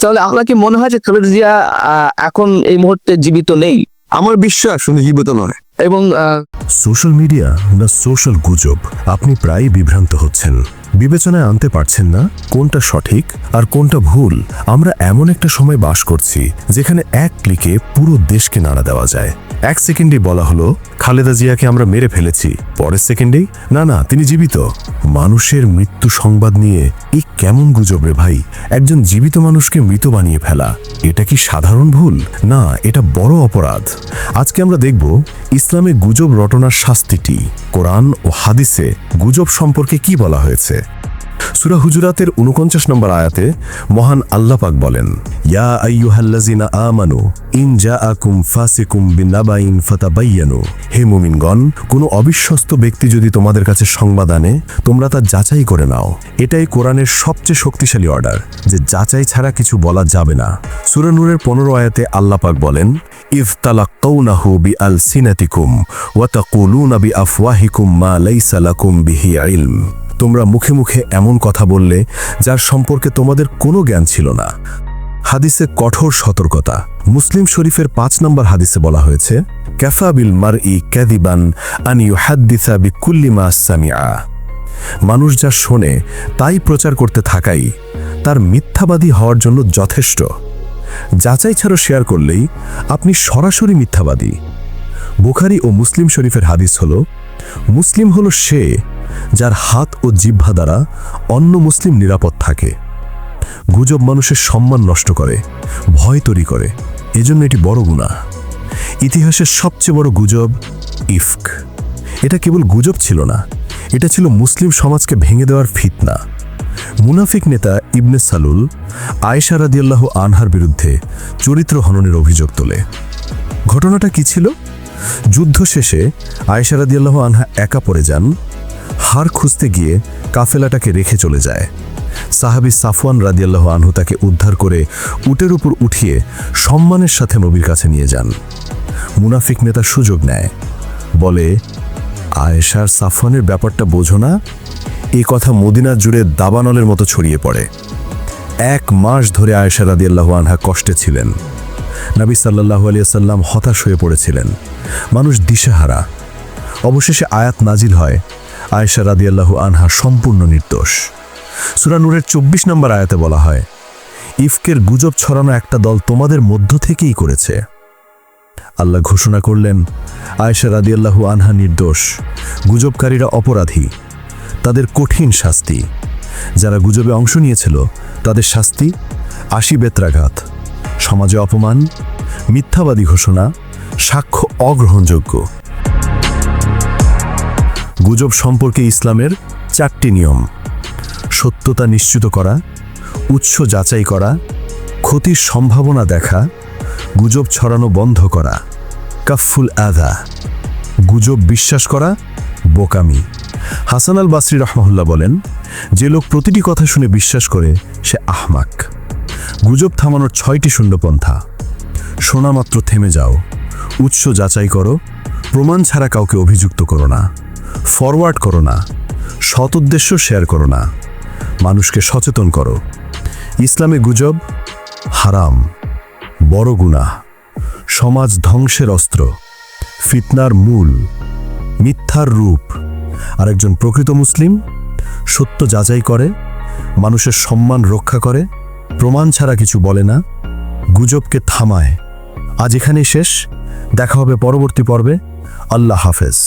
তাহলে আপনার কি মনে হয় যে খালেদা জিয়া আহ, এখন এই মুহূর্তে জীবিত নেই? আমার বিশ্বাস উনি জীবিত নয়। এবং আহ, সোশ্যাল মিডিয়া না সোশ্যাল গুজব? আপনি প্রায় বিভ্রান্ত হচ্ছেন। বিবেচনায় আনতে পারছেন না কোনটা সঠিক আর কোনটা ভুল। আমরা এমন একটা সময় বাস করছি যেখানে এক ক্লিকে পুরো দেশকে নাড়া দেওয়া যায়। এক সেকেন্ডে বলা হলো, খালেদা জিয়াকে আমরা মেরে ফেলেছি। পরের সেকেন্ডেই, না না, তিনি জীবিত। মানুষের মৃত্যু সংবাদ নিয়ে এই কেমন গুজব রে ভাই? একজন জীবিত মানুষকে মৃত বানিয়ে ফেলা, এটা কি সাধারণ ভুল? না, এটা বড় অপরাধ। আজকে আমরা দেখব, ইসলামে গুজব রটনার শাস্তিটি। কোরআন ও হাদিসে গুজব সম্পর্কে কি বলা হয়েছে? সুরা হুজুরাতের উনপঞ্চাশ নম্বর আয়াতে মহান আল্লাহ পাক বলেন, ইয়া আইয়ুহাল্লাযিনা আমানু, ইন জাআকুম ফাসিকুম বিনাবাইন ফাতাবাইয়ানু। হে মুমিনগণ, কোনো অবিশ্বস্ত ব্যক্তি যদি তোমাদের কাছে সংবাদ আনে, তোমরা তা যাচাই করে নাও। এটাই কোরআনের সবচেয়ে শক্তিশালী অর্ডার, যে যাচাই ছাড়া কিছু বলা যাবে না। সূরা নূরের পনেরো আয়াতে আল্লাহ পাক বলেন, ইফ তালাক্কাউনাহু বিআলসিনাতিকুম ওয়া তাকুলুনা বিআফওয়াহিকুম মা লাইসা লাকুম বিহি ইলম। তোমরা মুখে মুখে এমন কথা বললে যার সম্পর্কে তোমাদের কোনো জ্ঞান ছিল না। হাদিসে কঠোর সতর্কতা। মুসলিম শরীফের পাঁচ নম্বর হাদিসে বলা হয়েছে ক্যাফা বিল মার ই ক্যাদিবান আনিউ হাদ্দিসা বি কুল্লিমা সামিয়া মানুষ যা শোনে, তাই প্রচার করতে থাকাই তার মিথ্যাবাদী হওয়ার জন্য যথেষ্ট। যাচাই ছাড়া শেয়ার করলেই আপনি সরাসরি মিথ্যাবাদী। বুখারি ও মুসলিম শরীফের হাদিস হল, মুসলিম হল সে যার হাত ও জিহ্বা দ্বারা অন্য মুসলিম নিরাপদ থাকে। গুজব মানুষের সম্মান নষ্ট করে, ভয় তৈরি করে। এজন্য এটি বড় গুণা ইতিহাসের সবচেয়ে বড় গুজব ইফক। এটা কেবল গুজব ছিল না, এটা ছিল মুসলিম সমাজকে ভেঙে দেওয়ার ফিতনা। মুনাফিক নেতা ইবনে সালুল আয়েশা রাদিয়াল্লাহু আনহার বিরুদ্ধে চরিত্র হননের অভিযোগ তোলে। ঘটনাটা কি ছিল? যুদ্ধ শেষে আয়েশা রাদিয়াল্লাহ আনহা একা পড়ে যান হার খুঁজতে গিয়ে কাফেলাটাকে রেখে চলে যায়। সাহাবি সাফওয়ান রাদিয়াল্লাহ আনহু তাকে উদ্ধার করে উটের উপর উঠিয়ে সম্মানের সাথে নবীর কাছে নিয়ে যান। মুনাফিক নেতা সুযোগ নেয়। বলে, আয়েশার সাফওয়ানের ব্যাপারটা বোঝো না। এই কথা মদিনা জুড়ে দাবানলের মতো ছড়িয়ে পড়ে। এক মাস ধরে আয়েশা রাদিয়াল্লাহু আনহা কষ্টে ছিলেন। নবী আলিয়া সাল্লাম হতাশ হয়ে পড়েছিলেন। মানুষ দিশেহারা। অবশেষে আয়াত নাজিল হয় আয়েশা রাদিয়াল্লাহু আনহা সম্পূর্ণ নির্দোষ। সূরা নূরের চব্বিশ নম্বর আয়াতে বলা হয়, ইফকের গুজব ছড়ানো একটা দল তোমাদের মধ্য থেকেই করেছে। আল্লাহ ঘোষণা করলেন, আয়েশা রাদিয়াল্লাহু আনহা নির্দোষ। গুজবকারীরা অপরাধী। তাদের কঠিন শাস্তি। যারা গুজবে অংশ নিয়েছিল, তাদের শাস্তি আশি বেত্রাঘাত। সমাজে অপমান, মিথ্যাবাদী ঘোষণা, সাক্ষ্য অগ্রহণযোগ্য। গুজব সম্পর্কে ইসলামের চারটি নিয়ম। সত্যতা নিশ্চিত করা, উৎস যাচাই করা, ক্ষতির সম্ভাবনা দেখা, গুজব ছড়ানো বন্ধ করা। কাফুল আধা গুজব বিশ্বাস করা, বোকামি। হাসান আল বাসরি রহমাহুল্লাহ বলেন, যে লোক প্রতিটি কথা শুনে বিশ্বাস করে, সে আহমাক। গুজব থামানোর ছয়টি শূন্যপন্থা। শোনা মাত্র থেমে যাও। উৎস যাচাই করো। প্রমাণ ছাড়া কাউকে অভিযুক্ত করো না। ফরওয়ার্ড করো না, সৎ উদ্দেশ্য শেয়ার করো না, মানুষকে সচেতন করো। ইসলামে গুজব, হারাম, বড় গুণা সমাজ ধ্বংসের অস্ত্র, ফিতনার মূল, মিথ্যার রূপ। আর একজন প্রকৃত মুসলিম সত্য যাচাই করে, মানুষের সম্মান রক্ষা করে, প্রমাণ ছাড়া কিছু বলে না, গুজবকে থামায়। আজ এখানেই শেষ, দেখা হবে পরবর্তী পর্বে। আল্লাহ হাফেজ।